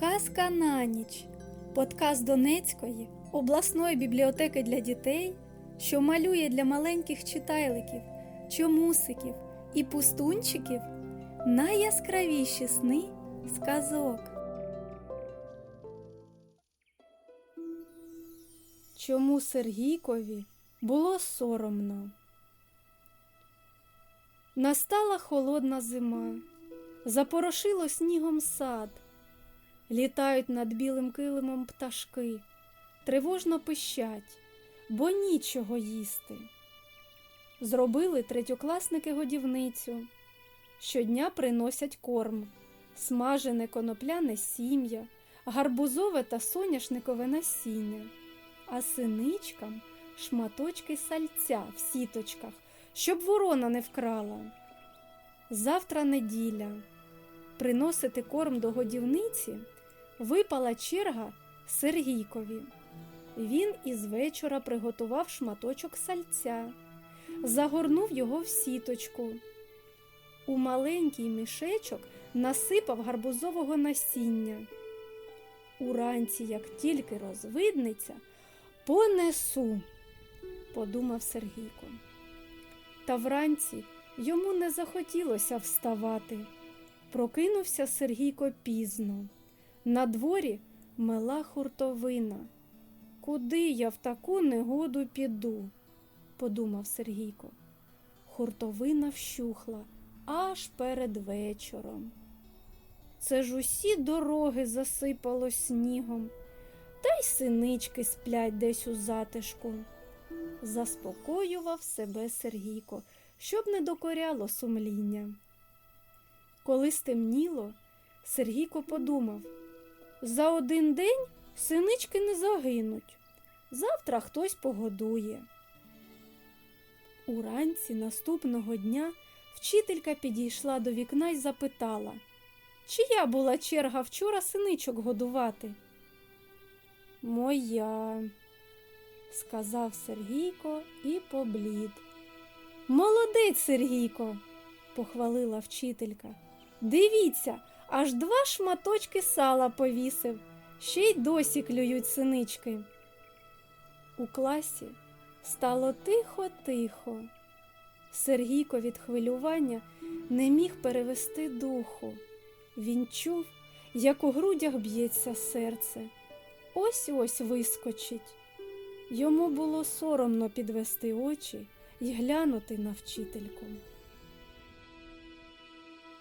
Казка на ніч. Подкаст Донецької обласної бібліотеки для дітей, що малює для маленьких читайликів, чомусиків і пустунчиків найяскравіші сни з казок. Чому Сергійкові було соромно? Настала холодна зима, запорошило снігом сад. Літають над білим килимом пташки, тривожно пищать, бо нічого їсти. Зробили третьокласники годівницю. Щодня приносять корм, смажене конопляне сім'я, гарбузове та соняшникове насіння, а синичкам шматочки сальця в сіточках, щоб ворона не вкрала. Завтра неділя. Приносити корм до годівниці випала черга Сергійкові. Він із вечора приготував шматочок сальця, загорнув його в сіточку. У маленький мішечок насипав гарбузового насіння. Уранці, як тільки розвиднеться, понесу, подумав Сергійко. Та вранці йому не захотілося вставати. Прокинувся Сергійко пізно. На дворі мела хуртовина. Куди я в таку негоду піду? подумав Сергійко. Хуртовина вщухла аж перед вечором. Це ж усі дороги засипало снігом, та й синички сплять десь у затишку. Заспокоював себе Сергійко, щоб не докоряло сумління. Коли стемніло, Сергійко подумав за один день синички не загинуть. Завтра хтось погодує. Уранці наступного дня вчителька підійшла до вікна і запитала, чия була черга вчора синичок годувати? Моя, сказав Сергійко і поблід. Молодець, Сергійко, похвалила вчителька. Дивіться, аж два шматочки сала повісив, ще й досі клюють синички. У класі стало тихо-тихо. Сергійко від хвилювання не міг перевести духу. Він чув, як у грудях б'ється серце. Ось ось вискочить. Йому було соромно підвести очі і глянути на вчительку.